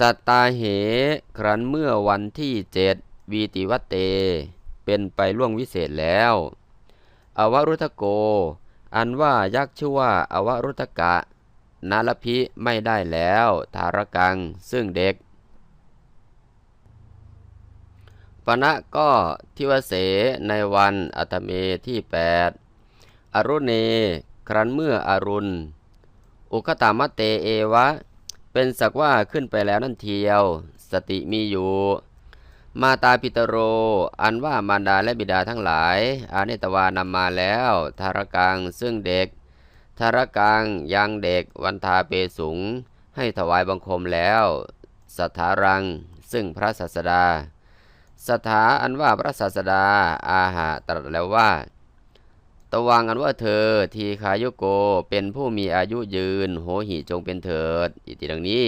สัตตาเห ครั้นเมื่อวันที่เจ็ดวีติวัตเต เป็นไปล่วงวิเศษแล้ว อวรุทโก อันว่ายักษ์ชื่อว่าอวรุทกะ นารพิไม่ได้แล้วทารกังซึ่งเด็กปณะก็ทิวเสในวันอัตเมที่แปดอรุเน ครั้นเมื่ออรุณ อุคตามะเตเอวะ เป็นสักว่าขึ้นไปแล้วนั่นเทียว สติมีอยู่ มาตาปิตโร อันว่ามารดาและบิดาทั้งหลาย อาเนตวานำมาแล้ว ทารกังซึ่งเด็ก ทารกังยังเด็กวันทาเปสุง ให้ถวายบังคมแล้วสถารัง ซึ่งพระศาสดาสถาอันว่าพระศาสดาอาหาตรัสแล้วว่า ตวังกันว่าเธอทีคายุโกเป็นผู้มีอายุยืน โหหิจงเป็นเถิดอิติดังนี้